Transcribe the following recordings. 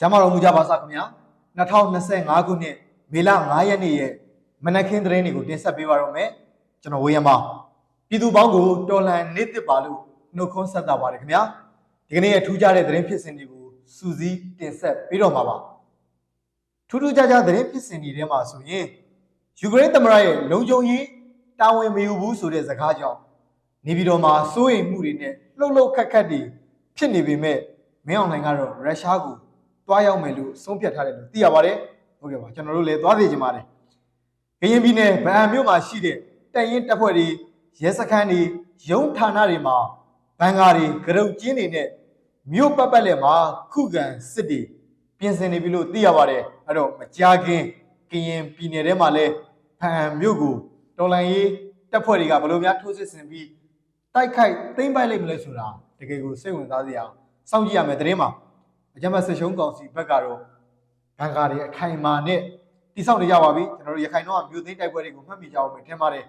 ကျမ်းမာတော်မူကြပါစားခင်ဗျာ2025ခုနှစ်မေလ9ရက်နေ့ရဲ့မနက်ခင်းသတင်းတွေကိုတင်ဆက်ပေးပါတော့မယ်ကျွန်တော်ဝေယံပါပြည်သူပေါင်းကိုတော်လှန်နေတစ်ပါလို့နှုတ်ခွန်းဆက်တာပါတယ်ခင်ဗျာဒီကနေ့ရဲ့ထူးခြားတဲ့သတင်းဖြစ်စဉ်တွေကိုစူးစီးတင်ဆက်ပေးတော့မှာပါထူးထူးခြားခြားသတင်းဖြစ်စဉ်တွေထဲမှာဆိုရင်ယူကရိန်းသမ္မတရဲ့လုံခြုံရေးတာဝန်မယူဘူးဆိုတဲ့စကားကြောင့်နေပြည်တော်မှာစိုးရိမ်မှုတွေနဲ့လှုပ်လှုပ်ခတ်ခတ်တွေဖြစ်နေပေမဲ့မင်းအောင်လှိုင်ကတော့ရုရှားကို သွားရောက်မယ်လို့ဆုံးဖြတ်ထားတယ်လို့သိရပါတယ်ဟုတ်ကဲ့ပါကျွန်တော်တို့လည်းသွားသိချင်ပါတယ်ကရင်ပြည်နယ်ဗဟန်မြို့မှာရှိတဲ့တပ်ရင်းတပ်ဖွဲ့တွေရဲစခန်းတွေရုံးဌာနတွေမှာဘန်ကာတွေဂရုတ်ကျင်းတွေနဲ့မြို့ပတ်ပတ်လည်မှာခုခံစစ်တွေပြင်ဆင်နေပြီလို့သိရပါတယ်အဲ့တော့မကြာခင်ကရင်ပြည်နယ်ထဲမှာလည်းဗဟန်မြို့ကိုတော်လန်ရေးတပ်ဖွဲ့တွေကဘယ်လိုများထိုးစစ်ဆင်ပြီးတိုက်ခိုက်သိမ်းပိုက်လိုက်မလဲဆိုတာတကယ်ကိုစိတ်ဝင်စားစရာစောင့်ကြည့်ရမယ်သတင်းမှာ အကြမ်းဖက်ဆက်ရှုံးကောင်စီဘက်ကတော့ဘန်ကာတွေအခိုင်အမာနဲ့တိစောက်နေကြပါပြီကျွန်တော်တို့ရခိုင်တော့မြို့သိမ်းတိုက်ပွဲတွေကိုမှတ်မိကြအောင်ပဲထင်ပါတယ်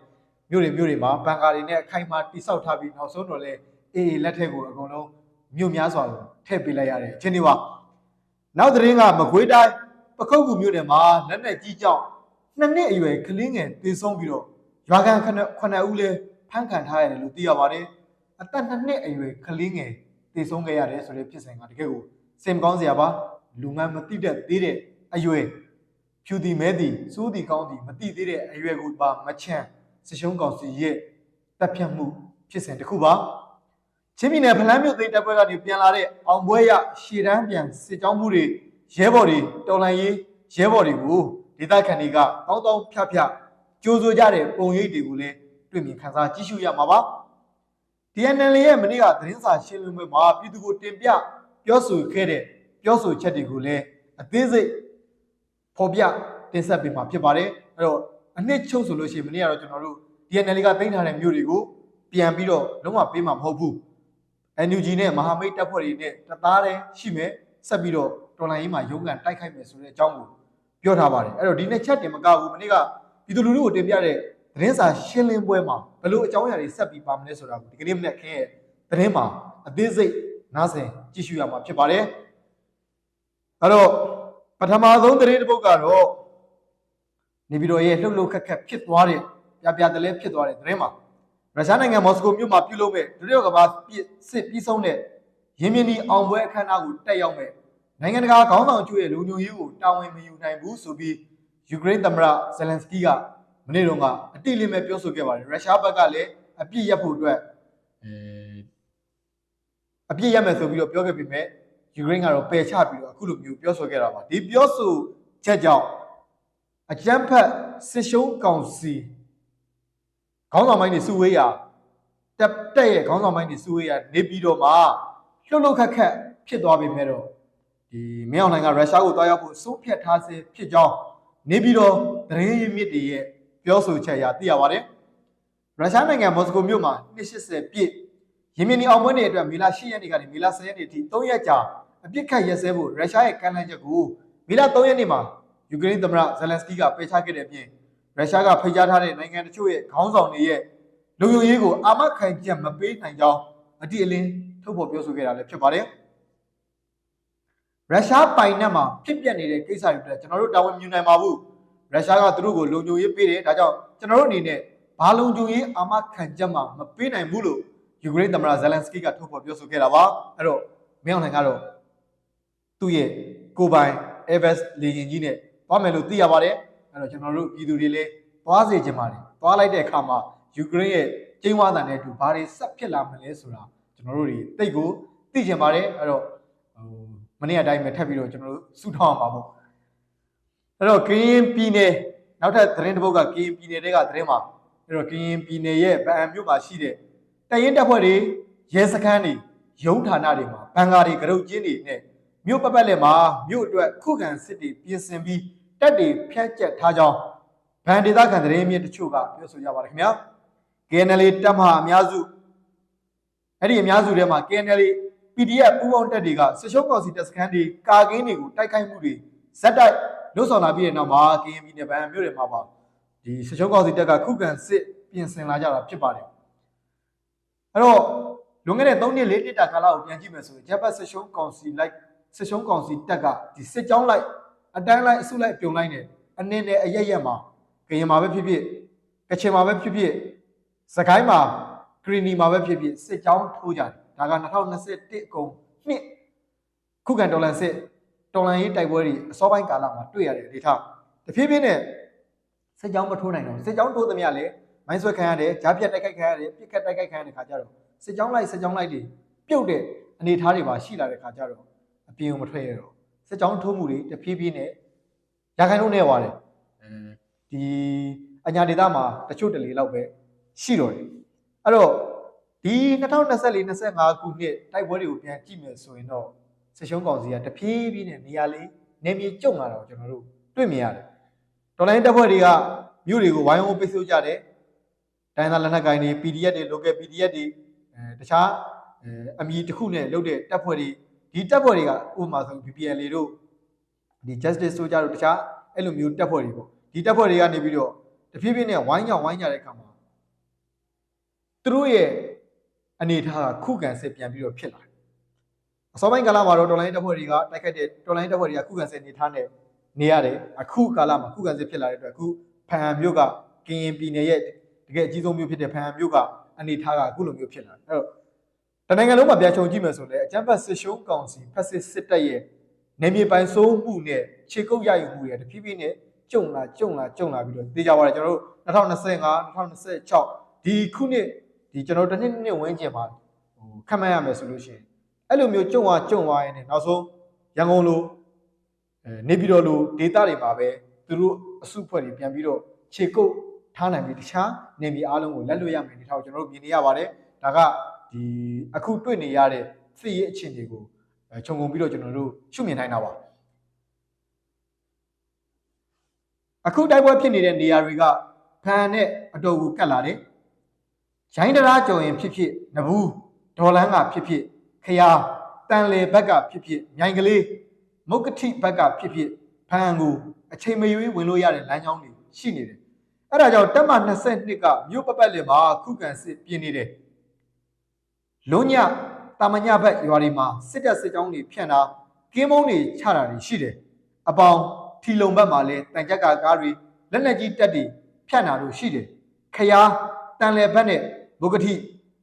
မြို့တွေမြို့တွေမှာဘန်ကာတွေနဲ့အခိုင်အမာတိစောက်ထားပြီးနောက်ဆုံးတော့လေအေးအေးလက်ထက်ကိုအကုန်လုံးမြို့များစွာကိုထည့်ပေးလိုက်ရတဲ့အချင်းတွေပါနောက်သတင်းကမကွေးတိုင်းပခုတ်ကူမြို့နယ်မှာလက်နက်ကြီးကြောင့်နှစ်နှစ်အရွယ်ကလေးငယ်တေဆုံးပြီးတော့ရွာကန်ခဏခဏဦးလဲဖမ်းခံထားရတယ်လို့သိရပါတယ်အသက်နှစ်နှစ်အရွယ်ကလေးငယ်တေဆုံးခဲ့ရတယ်ဆိုတဲ့ဖြစ်စဉ်ကတကယ်ကို စင်မကောင်းစရာပါလူမှန်မသိတတ်သေးတဲ့အရွယ်ဖြူတီမဲတီစိုးတီကောင်းတီမသိသေးတဲ့အရွယ်ကိုပါမချမ်းစရှုံးကောင်စီရဲ့တပ်ဖြတ်မှုဖြစ်စဉ်တစ်ခုပါချင်းပြည်နယ်ဖလန်းမြို့သိမ်းတပ်ပွဲကနေပြန်လာတဲ့အောင်ပွဲရရှေတန်းပြန်စစ်ကြောင်းမှုတွေရဲဘော်တွေတော်လန်ရေးရဲဘော်တွေကိုဒေသခံတွေကတောင်းတောင်းဖြတ်ဖြတ်ကြိုးစိုးကြတဲ့ပုံရိပ်တွေကိုလည်းတွေ့မြင်ခန်းစားကြည့်ရှုရမှာပါ DNL ရဲ့မနေ့ကသတင်းစာရှင်းလင်းပွဲမှာပြည်သူကိုတင်ပြ ပြောဆိုခဲ့တဲ့ပြောဆိုချက်တွေကိုလည်းအသေးစိတ်ဖော်ပြတင်ဆက်ပေးမှာဖြစ်ပါတယ်အဲ့တော့အနှစ်ချုပ်ဆိုလို့ရှိရင်မနေ့ကတော့ကျွန်တော်တို့ DNL ကတင်ထားတဲ့မျိုးတွေကိုပြန်ပြီးတော့လုံးဝပေးမှာမဟုတ်ဘူး NUG နဲ့မဟာမိတ်တပ်ဖွဲ့တွေနဲ့တသားတည်းရှိမယ်ဆက်ပြီးတော့တော်လိုင်းရေးမှာရုံးကန်တိုက်ခိုက်မယ်ဆိုတဲ့အကြောင်းကိုပြောထားပါတယ်အဲ့တော့ဒီနှစ်ချက်တင်မကဘူးမနေ့ကပြည်သူလူထုကိုတင်ပြတဲ့သတင်းစာရှင်းလင်းပွဲမှာဘယ်လိုအကြောင်းအရာတွေဆက်ပြီးပါမလဲဆိုတာကိုဒီကနေ့မနေ့ခင်းရဲ့သတင်းမှာအသေးစိတ် နားဆင်ကြည့်ရှုရမှာဖြစ်ပါတယ်အဲ့တော့ပထမဆုံးသတင်းတစ်ပုဒ်ကတော့နေပြည်တော်ရဲ့လှုပ်လှုပ်ခက်ခက်ဖြစ်သွားတဲ့ပြပြတလဲဖြစ်သွားတဲ့သတင်းမှာရုရှားနိုင်ငံမော်စကိုမြို့မှာပြုလုပ်မဲ့ဒုတိယကမ္ဘာစစ်ပြီးဆုံးတဲ့ရင်းမြစ်နီအောင်ပွဲအခမ်းအနားကိုတက်ရောက်မဲ့နိုင်ငံတကာခေါင်းဆောင်ကျွေးရဲ့လူညိုရေးကိုတာဝန်မယူနိုင်ဘူးဆိုပြီးယူကရိန်းသမ္မတဇယ်လန်စကီကမနေ့တုန်းကအတိအလင်းပဲပြောဆိုခဲ့ပါတယ်ရုရှားဘက်ကလည်းအပြစ်ရပ်ဖို့အတွက်အဲ အပြစ်ရပ်မယ်ဆိုပြီးတော့ပြောခဲ့ပေမဲ့ယူကရိန်းကတော့ပယ်ချပြီးတော့အခုလိုမျိုးပြောဆိုခဲ့တာပါဒီပြောဆိုချက်ကြောင့်အကြမ်းဖက်စစ်ရှုံးကောင်စီခေါင်းဆောင်ပိုင်းတွေစုဝေးရာတက်တက်ရဲ့ခေါင်းဆောင်ပိုင်းတွေစုဝေးရာနေပြီးတော့မှလှုပ်လှုပ်ခက်ခက်ဖြစ်သွားပြီမဲ့တော့ဒီမင်းအောင်လှိုင်ကရုရှားကိုတွားရောက်ဖို့စိုးဖြတ်ထားစေဖြစ်ကြောင်းနေပြီးတော့သတင်းရင်းမြစ်တွေရဲ့ပြောဆိုချက်အရသိရပါတယ်ရုရှားနိုင်ငံမော်စကိုမြို့မှာ280ပြည့် ရင်းမြစ်နီအောင်ပွဲနေအတွက်မေလ10ရက်နေ့ကနေမေလ10ရက်နေ့အထိ3ရက်ကြာအပြစ်ခတ်ရက်စဲဖို့ရုရှားရဲ့ကမ်းလှမ်းချက်ကိုမေလ3ရက်နေ့မှာယူကရိန်းသမ္မတဇယ်လန်စကီကပယ်ချခဲ့တဲ့အပြင်ရုရှားကဖိတ်ကြားထားတဲ့နိုင်ငံတချို့ရဲ့ခေါင်းဆောင်တွေရဲ့လူယုံရေးကိုအာမခံချက်မပေးနိုင်ကြောင်းအတိအလင်းထုတ်ဖော်ပြောဆိုခဲ့တာလည်းဖြစ်ပါတယ်ရုရှားပိုင်နက်မှာဖြစ်ပျက်နေတဲ့ကိစ္စတွေအတွက်ကျွန်တော်တို့တာဝန်ယူနိုင်ပါဘူးရုရှားကသူတို့ကိုလုံခြုံရေးပေးတယ်ဒါကြောင့်ကျွန်တော်တို့အနေနဲ့ဘာလုံခြုံရေးအာမခံချက်မှမပေးနိုင်ဘူးလို့ ယူကရိန်းသမ္မတဇယ်လန်စကီကထုတ်ဖော်ပြောဆိုခဲ့တာပါအဲ့တော့မင်းအောင်လှိုင်ကတော့သူ့ရဲ့ကိုပိုင် Everest လေယာဉ်ကြီးနဲ့သွားမယ်လို့သိရပါတယ်အဲ့တော့ကျွန်တော်တို့ပြည်သူတွေလည်းသွားစေချင်ပါတယ်သွားလိုက်တဲ့အခါမှာယူကရိန်းရဲ့ကျင်းဝါသံနဲ့အတူဘာတွေဆက်ဖြစ်လာမလဲဆိုတာကျွန်တော်တို့တွေသိကိုသိချင်ပါတယ်အဲ့တော့ဟိုမနေ့အတိုင်းပဲထပ်ပြီးတော့ကျွန်တော်တို့စုထောင်းအောင်ပါပေါ့အဲ့တော့ကရင်ပြည်နယ်နောက်ထပ်သတင်းတစ်ပုဒ်ကကရင်ပြည်နယ်တွေကသတင်းမှာအဲ့တော့ကရင်ပြည်နယ်ရဲ့ဗအံမြို့မှာရှိတဲ့ တရင်တပ်ဖွဲ့တွေရဲစခန်းတွေရုံးဌာနတွေမှာဘန်ကာတွေကရုတ်ကျင်းတွေနဲ့မြို့ပတ်ပတ်လည်မှာမြို့အတွက်ခုခံစစ်တွေပြင်ဆင်ပြီးတက်တွေဖြတ်ကျက်ထားကြောင်းဗန်ဒေသခံသတင်းမြင့်တချို့ကပြောဆိုကြပါတယ်ခင်ဗျာ KNL တပ်မဟာအများစုအဲ့ဒီအများစုထဲမှာ KNL PDF ပူးပေါင်းတပ်တွေကစစ်ရှုံးကောင်စီတပ်စခန်းတွေကာကင်းတွေကိုတိုက်ခိုက်မှုတွေဇက်တိုက်လှုပ်ဆောင်လာပြီးတဲ့နောက်မှာ KNB နဲ့ဗန်မြို့တွေမှာပါဒီစစ်ရှုံးကောင်စီတပ်ကခုခံစစ်ပြင်ဆင်လာကြတာဖြစ်ပါတယ် အဲ့တော့လွန်ခဲ့တဲ့3နှစ်4နှစ်တာကာလကိုပြန်ကြည့်မယ်ဆိုရင်ဂျပန်စစ်ရှုံးကောင်စီလိုက်စစ်ရှုံးကောင်စီတပ်ကဒီစစ်ကြောင်းလိုက်အတန်းလိုက်အစုလိုက်ပြုံလိုက်နေအနည်းနဲ့အရက်ရက်မှာကရင်မှာပဲဖြစ်ဖြစ်ကချင်မှာပဲဖြစ်ဖြစ်စကိုင်းမှာဂရီနီမှာပဲဖြစ်ဖြစ်စစ်ကြောင်းထိုးကြတယ်ဒါက2021အကုန်နှစ်ခုခံတော်လန်စစ်တော်လန်ရေးတိုက်ပွဲတွေအစောပိုင်းကာလမှာတွေ့ရတဲ့အနေထားတဖြည်းဖြည်းနဲ့စစ်ကြောင်းမထိုးနိုင်တော့စစ်ကြောင်းထိုးသမျှလည်း မိုင်းဆွဲခံရတယ်ကြားပြတ်တိုက်ခိုက်ခံရတယ်ပြစ်ခတ်တိုက်ခိုက်ခံရတဲ့ခါကျတော့စစ်ကြောင်းလိုက်စစ်ကြောင်းလိုက်တွေပြုတ်တဲ့အနေထားတွေပါရှိလာတဲ့ခါကျတော့အပြင်ကိုမထွက်ရတော့စစ်ကြောင်းထိုးမှုတွေတဖြည်းဖြည်းနဲ့ရခိုင်လုံးနဲ့သွားတယ်အဲဒီအညာဒေသမှာတချို့တလေလောက်ပဲရှိတော့တယ်အဲ့တော့ဒီ2024 25ခုနှစ်တိုက်ပွဲတွေကိုပြန်ကြည့်မယ်ဆိုရင်တော့စစ်ရှုံးကောင်စီကတဖြည်းဖြည်းနဲ့နေရာလေးနေမြေကျုံလာတော့ကျွန်တော်တို့တွေ့မြင်ရတယ်တော်လိုင်းတပ်ဖွဲ့တွေကမြို့တွေကိုဝိုင်းဝန်းပိတ်ဆို့ကြတယ် တိုင်းသားလက်နက်ကိုင်တွေ PDF တွေ local PDF တွေအဲတခြားအဲအမည်တစ်ခုနဲ့လုပ်တဲ့တပ်ဖွဲ့တွေဒီတပ်ဖွဲ့တွေကဥပမာဆို BPL တို့ဒီ Justice Soldier တို့တခြားအဲ့လိုမျိုးတပ်ဖွဲ့တွေပေါ့ဒီတပ်ဖွဲ့တွေကနေပြီးတော့တဖြည်းဖြည်းနဲ့ဝိုင်းညောင်ဝိုင်းကြတဲ့အခါမှာသူတို့ရဲ့အနေထားကခုခံစစ်ပြန်ပြီးတော့ဖြစ်လာတယ်အစောပိုင်းကာလမှာတော့တော်လိုင်းတပ်ဖွဲ့တွေကတိုက်ခတ်တဲ့တော်လိုင်းတပ်ဖွဲ့တွေကခုခံစစ်အနေထားနဲ့နေရတယ်အခုကာလမှာခုခံစစ်ဖြစ်လာတဲ့အတွက်အခုဖန်ဟန်မြို့ကကရင်ပြည်နယ်ရဲ့ တကယ်အကြီးဆုံးမြို့ဖြစ်တဲ့ဖန်ဟန်မြို့ကအနေထားကအခုလိုမျိုးဖြစ်လာတယ်အဲ့တော့တနိုင်ငံလုံးမှာပြန်ခြုံကြည့်မယ်ဆိုလည်းအကြမ်းဖက်စစ်ရှုံးကောင်စီဖက်စစ်စစ်တပ်ရဲ့နေမြေပိုင်စိုးမှုနဲ့ခြေကုပ်ရယူမှုတွေတဖြည်းဖြည်းနဲ့ကျုံလာကျုံလာကျုံလာပြီးတော့သိကြပါတယ်ကျွန်တော်တို့2025 2026ဒီခုနှစ်ဒီကျွန်တော်တို့တစ်နှစ်နှစ်ဝန်းကျင်မှာဟိုခတ်မှတ်ရမယ်ဆိုလို့ရှိရင်အဲ့လိုမျိုးကျုံသွားကျုံသွားရင်နောက်ဆုံးရန်ကုန်လိုအဲနေပြည်တော်လိုဒေသတွေမှာပဲသူတို့အစုဖွဲ့တွေပြန်ပြီးတော့ခြေကုပ် ထားနိုင်ပြီးတခြားနေမြေအားလုံးကိုလက်လွတ်ရမယ်ဒီထောက်ကျွန်တော်တို့မြင်နေရပါတယ်ဒါကဒီအခုတွေ့နေရတဲ့စစ်ရေးအခြေအနေကိုအဲခြုံငုံပြီးတော့ကျွန်တော်တို့ရှုမြင်နိုင်တာပါအခုတိုက်ပွဲဖြစ်နေတဲ့နေရာတွေကဖန်နဲ့အတော်ကိုကတ်လာတယ်ရိုင်းတရာကြော်ရင်ဖြစ်ဖြစ်နဘူးဒေါ်လန်းကဖြစ်ဖြစ်ခရားတန်လေဘက်ကဖြစ်ဖြစ်မြိုင်ကလေးမုတ်ကတိဘက်ကဖြစ်ဖြစ်ဖန်ကိုအချိန်မရွေးဝင်လို့ရတဲ့လမ်းကြောင်းတွေရှိနေတယ် အဲ့ဒါကြောင့်တက်မ22ကမြို့ပပတ်လင်မှာခုခံစစ်ပြင်းနေတယ်လွန်ညတာမညဘက်ရွာတွေမှာစစ်တပ်စစ်ကြောင်းတွေဖြန့်တာကင်းမုံတွေချတာတွေရှိတယ်အပေါင်းထီလုံဘက်မှာလည်းတန်ကြက်ကကားတွေလက်လက်ကြီးတက်တွေဖြန့်တာတို့ရှိတယ်ခရားတန်လေဘက်နဲ့ဘုကတိ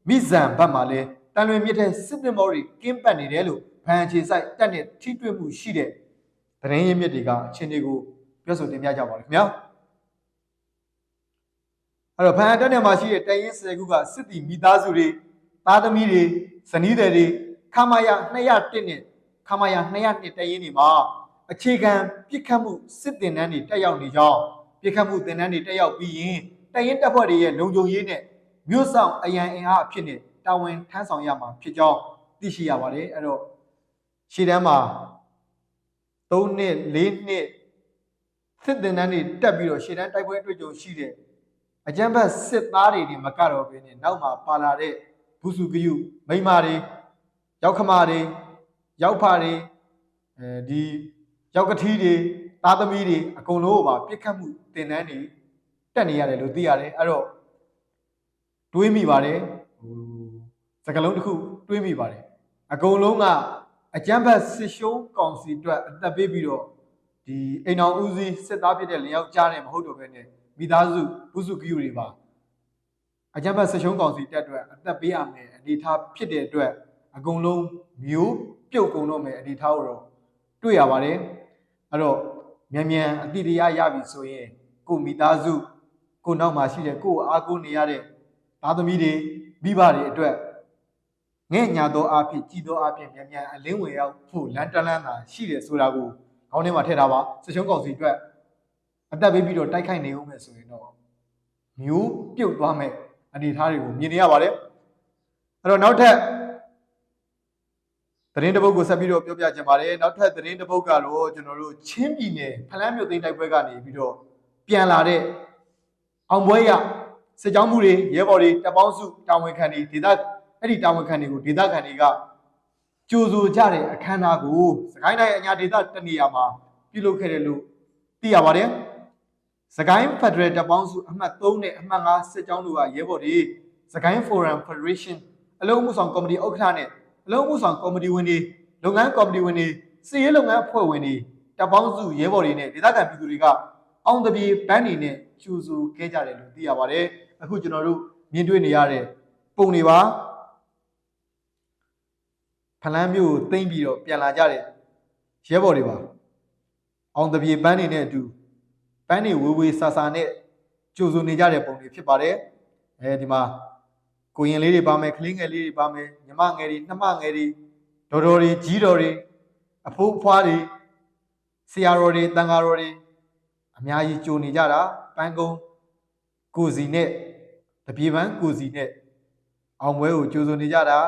မိဇံဘက်မှာလည်းတန်လွင်မြစ်တဲ့စစ်တင်မောတွေကင်းပတ်နေတယ်လို့ဖန်ချေဆိုင်တက်နဲ့ထိတွေ့မှုရှိတဲ့သတင်းရင်းမြစ်တွေကအခြေအနေကိုပြောဆိုတင်ပြကြပါလိမ့်ခင်ဗျာ အဲ့တော့ဖန်တက်နဲ့မှာရှိတဲ့တန်ရင်ဆယ်ခုကစစ်တီမိသားစုတွေသားသမီးတွေဇနီးတွေခမာယာ201နဲ့ခမာယာ202တရင်တွေမှာအခြေခံပြစ်ခတ်မှုစစ်တင်တန်းတွေတက်ရောက်နေကြောင်းပြစ်ခတ်မှုတင်တန်းတွေတက်ရောက်ပြီးရင်တရင်တပ်ဖွဲ့တွေရဲ့လုံခြုံရေးနဲ့မြို့ဆောင်အရန်အင်အားအဖြစ်နဲ့တာဝန်ထမ်းဆောင်ရမှာဖြစ်ကြောင်းသိရှိရပါတယ်အဲ့တော့ရှေ့တန်းမှာ3နှစ်4နှစ်စစ်တင်တန်းတွေတက်ပြီးတော့ရှေ့တန်းတိုက်ပွဲအတွေ့အကြုံရှိတဲ့ အကြမ်းဖက်စစ်သားတွေဒီမကတော့ဘဲနဲ့နောက်မှာပါလာတဲ့ဘုစုကယုမိန်းမတွေရောက်ခမတွေရောက်ဖတွေအဲဒီရောက်ကထီးတွေသားသမီးတွေအကုန်လုံးကိုပါပြစ်ခတ်မှုတင်တန်းတွေတက်နေရတယ်လို့သိရတယ်အဲ့တော့တွေးမိပါတယ်ဟိုစကလုံးတစ်ခုတွေးမိပါတယ်အကုန်လုံးကအကြမ်းဖက်စစ်ရှုံးကောင်စီအတွက်အသက်ပေးပြီးတော့ဒီအိမ်အောင်ဦးစီးစစ်သားဖြစ်တဲ့လျောက်ကြားတယ်မဟုတ်တော့ဘဲနဲ့ မိသားစုဘုစုကယုတွေပါအကြမ်းဖက်ဆရှုံးကောင်စီတက်အတွက်အသက်ပေးရမယ်အနေထားဖြစ်တဲ့အတွက်အကုန်လုံးမျိုးပြုတ်ကုန်တော့မယ်အနေထားကိုတော့တွေ့ရပါတယ်အဲ့တော့မြန်မြန်အတိတရားရပြီဆိုရင်ကိုမိသားစုကိုနောက်မှာရှိတဲ့ကိုအားကိုးနေရတဲ့သားသမီးတွေမိဘတွေအတွက်ငဲ့ညာသောအဖြစ်ကြည်သောအဖြစ်မြန်မြန်အလင်းဝင်ရောက်ဖို့လမ်းတလန်းသာရှိတယ်ဆိုတာကိုခေါင်းထဲမှာထည့်ထားပါဆရှုံးကောင်စီအတွက် အသက်ပေးပြီးတော့တိုက်ခိုက်နေဦးမယ်ဆိုရင်တော့မျိုးပြုတ်သွားမယ်အနေအထားတွေကိုမြင်နေရပါတယ်အဲ့တော့နောက်ထပ်သတင်းတစ်ပုဒ်ကိုဆက်ပြီးတော့ပြောပြချင်ပါတယ်နောက်ထပ်သတင်းတစ်ပုဒ်ကတော့ကျွန်တော်တို့ချင်းပြည်နယ်ဖလန်းမြို့သိမ်းတိုက်ပွဲကနေပြီးတော့ပြန်လာတဲ့အောင်ပွဲရစစ်ကြောင်းမှုတွေရဲဘော်တွေတပ်ပေါင်းစုတာဝန်ခံတွေဒေသအဲ့ဒီတာဝန်ခံတွေကိုဒေသခံတွေကကြိုဆိုကြတဲ့အခမ်းအနားကိုစကိုင်းတိုင်းအညာဒေသတနေရာမှာပြုလုပ်ခဲ့တယ်လို့သိရပါတယ် စကိုင်းဖက်ဒရယ်တပ်ပေါင်းစုအမှတ်3နဲ့အမှတ်5စစ်ကြောင်းတို့ကရဲဘော်တွေစကိုင်း Forum Federation အလုံးမှုဆောင်ကော်မတီဥက္ကဋ္ဌနဲ့အလုံးမှုဆောင်ကော်မတီဝင်တွေလုပ်ငန်းကော်မတီဝင်တွေစီရေးလုပ်ငန်းအဖွဲ့ဝင်တွေတပ်ပေါင်းစုရဲဘော်တွေနဲ့ဒေသခံပြည်သူတွေကအောင်တပြေပန်းနေနဲ့ကျူစုခဲ့ကြတယ်လို့သိရပါတယ်အခုကျွန်တော်တို့မြင်တွေ့နေရတဲ့ပုံတွေပါဖလန်းမျိုးကိုသိမ့်ပြီးတော့ပြန်လာကြတဲ့ရဲဘော်တွေပါအောင်တပြေပန်းနေနဲ့အတူ ပန်းနေဝေဝေဆာဆာနဲ့ကျူစုနေကြတဲ့ပုံတွေဖြစ်ပါတယ်အဲဒီမှာကိုရင်လေးတွေပါမယ်ကလေးငယ်လေးတွေပါမယ်ညီမငယ်တွေနှမငယ်တွေဒေါ်တော်တွေကြီးတော်တွေအဖိုးအဖွားတွေဆရာတော်တွေတန်ဃာတော်တွေအများကြီးကြိုနေကြတာပန်းကုန်းကိုစီနဲ့တပြေပန်းကိုစီနဲ့အောင်ပွဲကိုကြိုဆိုနေကြတာ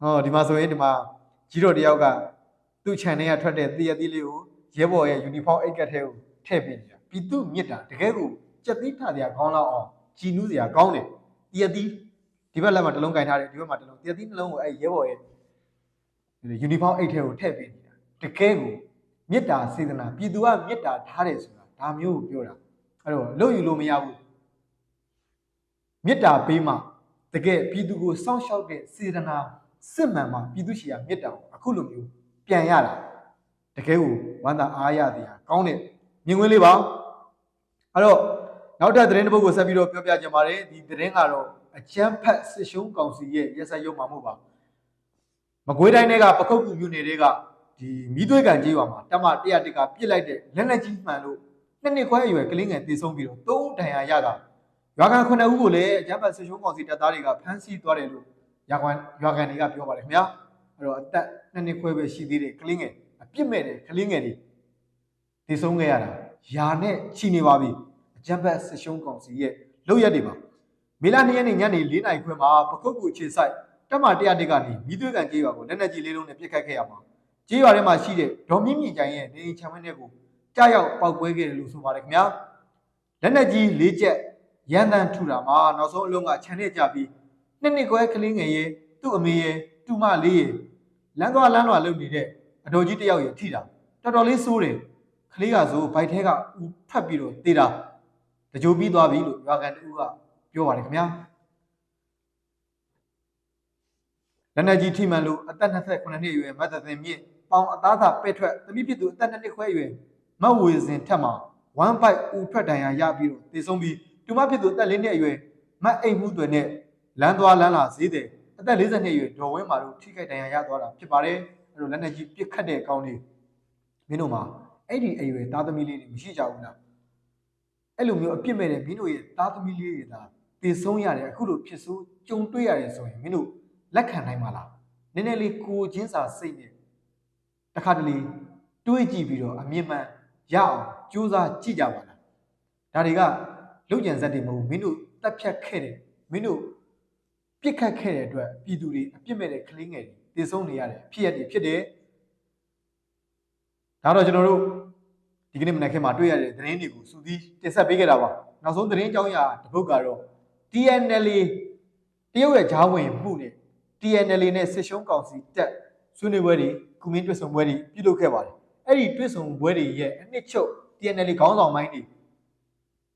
ဟောဒီမှာဆိုရင်ဒီမှာကြီးတော်တယောက်က သူ့ channel ကထွက်တဲ့တည့်ရသီးလေးကိုရဲဘော်ရဲ့ uniform အိတ်ကတ်ထဲကိုထည့်ပေးနေတာပြည်သူမြစ်တာတကယ်ကိုကြက်သီးထစရာကောင်းလောက်အောင်ကြည်နူးစရာကောင်းတယ်တရက်သီးဒီဘက်လက်မှာတစ်လုံးကင်ထားတယ်ဒီဘက်မှာတစ်လုံးတရက်သီးတစ်လုံးကိုအဲရဲဘော်ရဲ့ယူနီဖောင်းအိတ်ထဲကိုထည့်ပေးနေတာတကယ်ကိုမေတ္တာစေတနာပြည်သူကမေတ္တာထားတယ်ဆိုတာဒါမျိုးကိုပြောတာအဲ့တော့လို့ယူလို့မရဘူးမေတ္တာပေးမှတကယ်ပြည်သူကိုစောင့်ရှောက်တဲ့စေတနာစစ်မှန်မှပြည်သူရှိရာမေတ္တာကိုအခုလိုမျိုး ပြန်ရတာတကယ်ကိုဝမ်းသာအားရတရားကောင်းတဲ့မြင်ကွင်းလေးပါအဲ့တော့နောက်ထပ်သတင်းတစ်ပုဒ်ကိုဆက်ပြီးတော့ပြောပြချင်ပါတယ်ဒီသတင်းကတော့အချမ်းဖတ်စစ်ရှုံးကောင်စီရဲ့ရက်စက်ရုံမှမှုပါမကွေးတိုင်းတွေကပခုတ်ကူမြို့နယ်တွေကဒီမိသွေးကန်ကြီးရွာမှာတမ101ကပြစ်လိုက်တဲ့လက်လက်ကြီးမှန်လို့နှစ်နှစ်ခွဲအရွယ်ကလေးငယ်တည်ဆုံးပြီးတော့သုံးဒဏ်ရာရတာရွာကန်9ဦးကိုလည်းအချမ်းဖတ်စစ်ရှုံးကောင်စီတပ်သားတွေကဖမ်းဆီးသွားတယ်လို့ရွာကန်ရွာကန်တွေကပြောပါတယ်ခင်ဗျာ အဲ့တော့အသက်နှစ်နှစ်ခွဲပဲရှိသေးတယ်ကလေးငယ်အပြစ်မဲ့တယ်ကလေးငယ်တွေတည်ဆုံးခဲ့ရတာယာနဲ့ချီနေပါပြီဂျမ်ဘတ်စစ်ရှုံးကောင်စီရဲ့လုပ်ရက်တွေပါမေလ2ရက်နေ့ညနေ4နာရီခွဲမှာပခုတ်ကူအခြေဆိုင်တက်မ101ကနေမိသွေးကန်ကြေးရွာကိုလက်နက်ကြီးလေးလုံးနဲ့ပစ်ခတ်ခဲ့ရမှာကြေးရွာထဲမှာရှိတဲ့ဒေါ်မြင့်မြင့်ကျိုင်ရဲ့နေအိမ်ချမ်းဝင်းတွေကိုကြားရောက်ပောက်ကွဲခဲ့တယ်လို့ဆိုပါတယ်ခင်ဗျာလက်နက်ကြီး၄ချက်ရန်တန်ထူတာမှာနောက်ဆုံးအလုံးကခြံနဲ့ကြပြီးနှစ်နှစ်ခွဲကလေးငယ်ရဲ့သူ့အမေရဲ့ တူမလေးရဲ့လမ်းသွားလမ်းလွာလုပ်နေတဲ့အတော်ကြီးတယောက်ရဲ့ထိတာတော်တော်လေးစိုးတယ်ကလေးကဆိုဘိုက်ထဲကဦးဖတ်ပြီးတော့တေးတာတကြိုပြီးသွားပြီလို့ရွာကန်တူကပြောပါတယ်ခင်ဗျာလက်နက်ကြီးထိမှန်လို့အသက်28နှစ်အရွယ်မတ်သသင်မြင့်ပေါင်အသားသာပဲ့ထွက်သမီးဖြစ်သူအသက်2နှစ်ခွဲအရွယ်မတ်ဝေစင်ထက်မှာ1 byte ဦးထွက်တန်ရာရပြီးတော့တည်ဆုံးပြီးတူမဖြစ်သူအသက်4နှစ်အရွယ်မတ်အိမ်မှုတွေနဲ့လမ်းသွားလမ်းလာဈေးတဲ့အ သက်40နှစ်အရွယ်ဒေါ်ဝင်းမာတို့ထိခိုက်ဒဏ်ရာရသွားတာဖြစ်ပါတယ်အဲ့လိုလက်နက်ကြီးပစ်ခတ်တဲ့အကောင်းလေးမင်းတို့မှာအဲ့ဒီအရွယ်သားသမီးလေးတွေမရှိကြဘူးလားအဲ့လိုမျိုးအပြစ်မဲ့တဲ့မင်းတို့ရဲ့သားသမီးလေးတွေသာတည်ဆုံးရတယ်အခုလိုဖြစ်ဆိုးကြုံတွေ့ရတယ်ဆိုရင်မင်းတို့လက်ခံနိုင်မှာလားနည်းနည်းလေးကိုချင်းစာစိတ်နဲ့တစ်ခါတလေတွေးကြည့်ပြီးတော့အမြင်မှန်ရအောင်ကြိုးစားကြည့်ကြပါလားဒါတွေကလုံခြံဇက်တွေမဟုတ်ဘူးမင်းတို့တက်ဖြတ်ခဲ့တယ်မင်းတို့ ပြစ်ခတ်ခဲ့တဲ့အတွက်ပြည်သူတွေအပြစ်မဲ့တဲ့ကလေးငယ်တွေတည်ဆုံးနေရတယ်ဖြစ်ရတဲ့ဖြစ်တယ်ဒါတော့ကျွန်တော်တို့ဒီကနေ့မနက်ခင်းမှာတွေ့ရတဲ့သတင်းတွေကိုစူးစီးတင်ဆက်ပေးခဲ့တာပါနောက်ဆုံးသတင်းကြောင်းရာတစ်ပုဒ်ကတော့ TNL တရုတ်ရဲ့ဂျားဝင်မှုနဲ့ TNL နဲ့စစ်ရှုံးကောင်စီတက်ဆွေးနွေးပွဲတွေကုမင်းတွေ့ဆုံပွဲတွေပြုလုပ်ခဲ့ပါတယ်အဲ့ဒီတွေ့ဆုံပွဲတွေရဲ့အနှစ်ချုပ် TNL ခေါင်းဆောင်ပိုင်းတွေ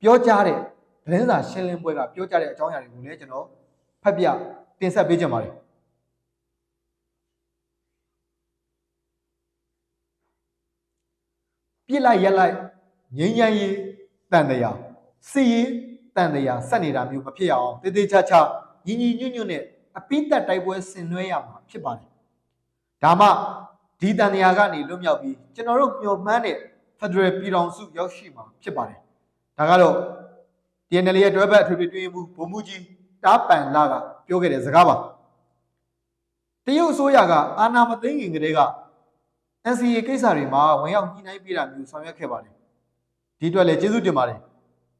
ပြောကြားတဲ့သတင်းစာရှင်းလင်းပွဲကပြောကြားတဲ့အကြောင်းအရာတွေကိုလည်းကျွန်တော် ဖတ်ပြတင်ဆက်ပေးကြပါမယ်ပြစ်လိုက်ရက်လိုက်ငြိမ်းချမ်းရေးတန်တရားစီရေးတန်တရားဆက်နေတာမျိုးမဖြစ်ရအောင်တေးသေးချာချာညီညီညွတ်ညွတ်နဲ့အပိသက်တိုက်ပွဲဆင်နွှဲရမှာဖြစ်ပါတယ်ဒါမှဒီတန်တရားကနေလွတ်မြောက်ပြီးကျွန်တော်တို့မျှော်မှန်းတဲ့ Federal ပြည်ထောင်စုရောက်ရှိမှာဖြစ်ပါတယ်ဒါကတော့ TNL ရဲ့တွဲဘက်အထွေထွေတွင်းမှုဗိုလ်မှူးကြီး တားပန်လာကပြောခဲ့တဲ့စကားပါတရုတ်အစိုးရကအာဏာမသိမ်းခင်ကတည်းက NCA ကိစ္စတွေမှာဝင်ရောက်ညှိနှိုင်းပေးတာမျိုးဆောင်ရွက်ခဲ့ပါတယ်ဒီအတွက်လည်းကျေးဇူးတင်ပါတယ်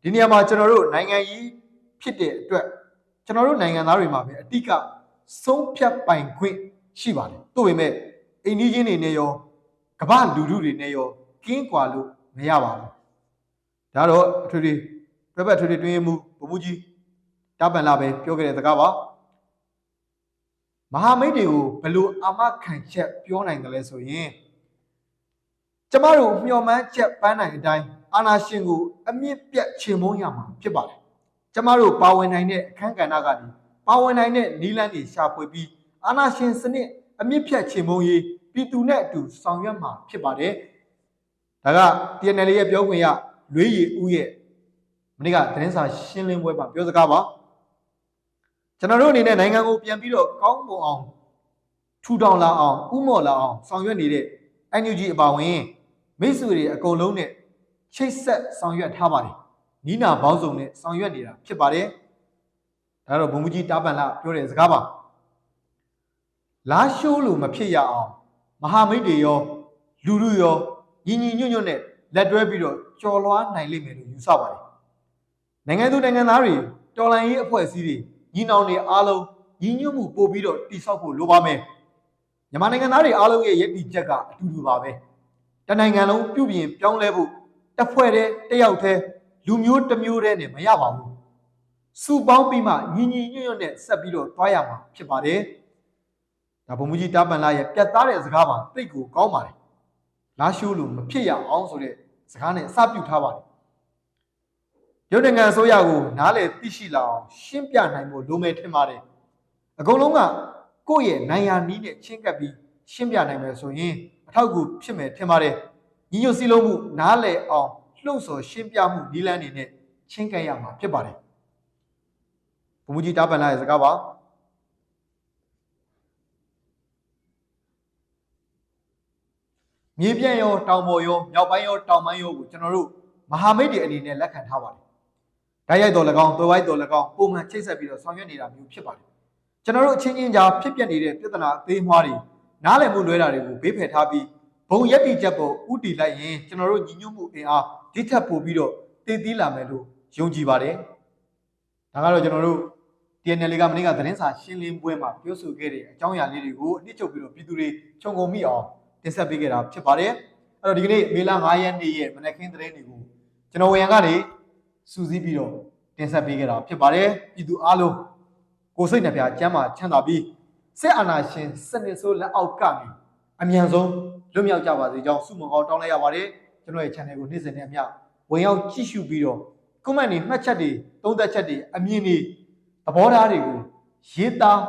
ဒီနေရာမှာကျွန်တော်တို့နိုင်ငံကြီးဖြစ်တဲ့အတွက်ကျွန်တော်တို့နိုင်ငံသားတွေမှာပဲအတိကဆုံးဖြတ်ပိုင်ခွင့်ရှိပါတယ်သို့ပေမဲ့အိန္ဒိချင်းတွေနဲ့ရောကမ္ဘာလူထုတွေနဲ့ရောကင်းကွာလို့မရပါဘူးဒါတော့အထွေထွေပြပတ်ထွေထွေတွင်းမှုဗမှုကြီး တာပန်လာပဲပြောခဲ့တဲ့စကားပါမဟာမိတ်တွေကိုဘယ်လိုအာမခံချက်ပြောနိုင်တယ်လဲဆိုရင်ကျမတို့မျှော်မှန်းချက်ပန်းနိုင်အတိုင်းအာနာရှင်ကိုအမြင့်ပြတ်ချေမုန်းရမှာဖြစ်ပါတယ်ကျမတို့ပါဝင်နိုင်တဲ့အခန်းကဏ္ဍကနေပါဝင်နိုင်တဲ့နီလန်းတွေရှာဖွေပြီးအာဏာရှင်စနစ်အမြင့်ဖြတ်ချေမှုန်းရေးပြည်သူနဲ့အတူဆောင်ရွက်မှာဖြစ်ပါတယ်ဒါက TNL ရဲ့ပြောခွင့်ရလွေးရည်ဦးရဲ့မနေ့ကသတင်းစာရှင်းလင်းပွဲမှာပြောစကားပါ ကျွန်တော်တို့အနေနဲ့နိုင်ငံကိုပြန်ပြီးတော့ကောင်းမွန်အောင်ထူထောင်လာအောင်ဥမော်လာအောင်ဆောင်ရွက်နေတဲ့ NUG အပါအဝင်မိတ်ဆွေတွေအကုန်လုံးနဲ့ချိတ်ဆက်ဆောင်ရွက်ထားပါတယ်နီးနာဘောင်းစုံနဲ့ဆောင်ရွက်နေတာဖြစ်ပါတယ်ဒါတော့ဘုံမကြီးတားပန်လာပြောတဲ့စကားပါလာရှိုးလို့မဖြစ်ရအောင်မဟာမိတ်တွေရောလူလူရောညီညီညွတ်ညွတ်နဲ့လက်တွဲပြီးတော့ကြော်လွှားနိုင်လိမ့်မယ်လို့ယူဆပါတယ်နိုင်ငံသူနိုင်ငံသားတွေတော်လှန်ရေးအဖွဲ့အစည်းတွေ ညီနောင်တွေအားလုံးညီညွတ်မှုပို့ပြီးတော့တိဆောက်ဖို့လိုပါမယ်မြန်မာနိုင်ငံသားတွေအားလုံးရဲ့ရည်တည်ချက်ကအတူတူပါပဲတနိုင်ငံလုံးပြုပြင်ပြောင်းလဲဖို့တစ်ဖွဲ့တည်းတစ်ယောက်တည်းလူမျိုးတစ်မျိုးတည်းနဲ့မရပါဘူးစုပေါင်းပြီးမှညီညီညွတ်ညွတ်နဲ့ဆက်ပြီးတော့တွားရမှာဖြစ်ပါတယ်ဒါဘုံမူကြီးတားပန်လာရဲ့ပြတ်သားတဲ့စကားပါတိတ်ကိုကောင်းပါတယ်လာရှိုးလို့မဖြစ်ရအောင်ဆိုတဲ့စကားနဲ့အစပြုထားပါတယ် ရုပ်နိုင်ငံအစိုးရကိုနားလေသိရှိလာအောင်ရှင်းပြနိုင်ဖို့လိုမယ်ထင်ပါတယ်အကုန်လုံးကကိုယ့်ရဲ့နိုင်ယာနီးနဲ့ချင်းကပ်ပြီးရှင်းပြနိုင်မယ်ဆိုရင်အထောက်အကူဖြစ်မယ်ထင်ပါတယ်ညီညွတ်စည်းလုံးမှုနားလေအောင်လှုပ်ဆော်ရှင်းပြမှုနီးလန်းနေနဲ့ချင်းကပ်ရမှာဖြစ်ပါတယ်ဘုံမူကြီးတားပန်လာရဲ့စကားပါမြေပြန့်ရောတောင်ပေါ်ရောမြောက်ပိုင်းရောတောင်ပိုင်းရောကိုကျွန်တော်တို့မဟာမိတ်တွေအနေနဲ့လက်ခံထားပါတယ်။ ဓာတ်ရိုက်တော်၎င်း၊သွေးဝိုက်တော်၎င်းပုံမှန်ချိတ်ဆက်ပြီးတော့ဆောင်ရွက်နေတာမျိုးဖြစ်ပါတယ်။ကျွန်တော်တို့အချင်းချင်းကြားဖြစ်ပျက်နေတဲ့ပြဿနာအသေးမွှားတွေနားလည်မှုလွဲတာတွေကိုဘေးဖယ်ထားပြီးဘုံရက်တီချက်ပေါ်ဥတီလိုက်ရင်ကျွန်တော်တို့ညီညွတ်မှုအင်အားဒီထက်ပိုပြီးတော့တည်တည်လာမယ်လို့ယုံကြည်ပါတယ်။ဒါကတော့ကျွန်တော်တို့ TNL ကမနေ့ကသတင်းစာရှင်းလင်းပွဲမှာပြောဆိုခဲ့တဲ့အကြောင်းအရာလေးတွေကိုအနှစ်ချုပ်ပြီးတော့ပြည်သူတွေခြုံငုံမိအောင်တင်ဆက်ပေးခဲ့တာဖြစ်ပါတယ်။အဲ့တော့ဒီကနေ့မေလ9ရက်နေ့ရဲ့မနက်ခင်းသတင်းတွေကိုကျွန်တော်ဝေယံကနေ စူးစီးပြီးတော့တင်ဆက်ပေးခဲ့တာဖြစ်ပါတယ်။ပြည်သူအားလုံးကိုယ်စိတ်နှပြကျမ်းမာချမ်းသာပြီးစစ်အာဏာရှင်စနစ်ဆိုးလက်အောက်ကနေအမြန်ဆုံးလွတ်မြောက်ကြပါစေကြောင်းဆုမွန်ကောင်းတောင်းလိုက်ရပါတယ်။ကျွန်တော်ရဲ့ channel ကိုနေ့စဉ်နဲ့အမျှဝင်ရောက်ကြည့်ရှုပြီးတော့ comment တွေမှတ်ချက်တွေသုံးသက်ချက်တွေအမြင်တွေသဘောထားတွေကိုရေးသား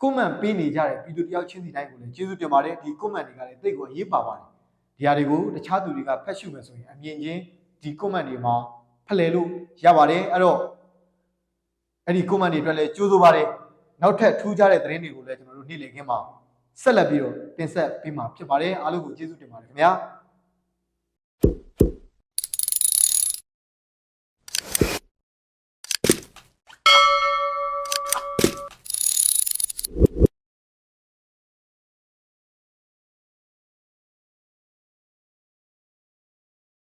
ကွန်မန့်ပေးနေကြတဲ့ပြည်သူတယောက်ချင်းစီတိုင်းကိုလည်းကျေးဇူးတင်ပါတယ်ဒီကွန်မန့်တွေကလည်းသိကိုအရေးပါပါတယ်ဒီဟာတွေကိုတခြားသူတွေကဖတ်ရှုမယ်ဆိုရင်အမြင်ချင်းဒီကွန်မန့်တွေမှာ ဖလှယ်လို့ရပါတယ်အဲ့တော့အဲ့ဒီကွန်မန့်တွေအတွက်လည်းကြိုးစားပါတယ်နောက်ထပ်ထူးခြားတဲ့သတင်းတွေကိုလည်းကျွန်တော်တို့နေ့လည်ခင်းမှာဆက်လက်ပြီးတော့တင်ဆက်ပေးမှာဖြစ်ပါတယ်အားလုံးကိုကျေးဇူးတင်ပါတယ်ခင်ဗျာ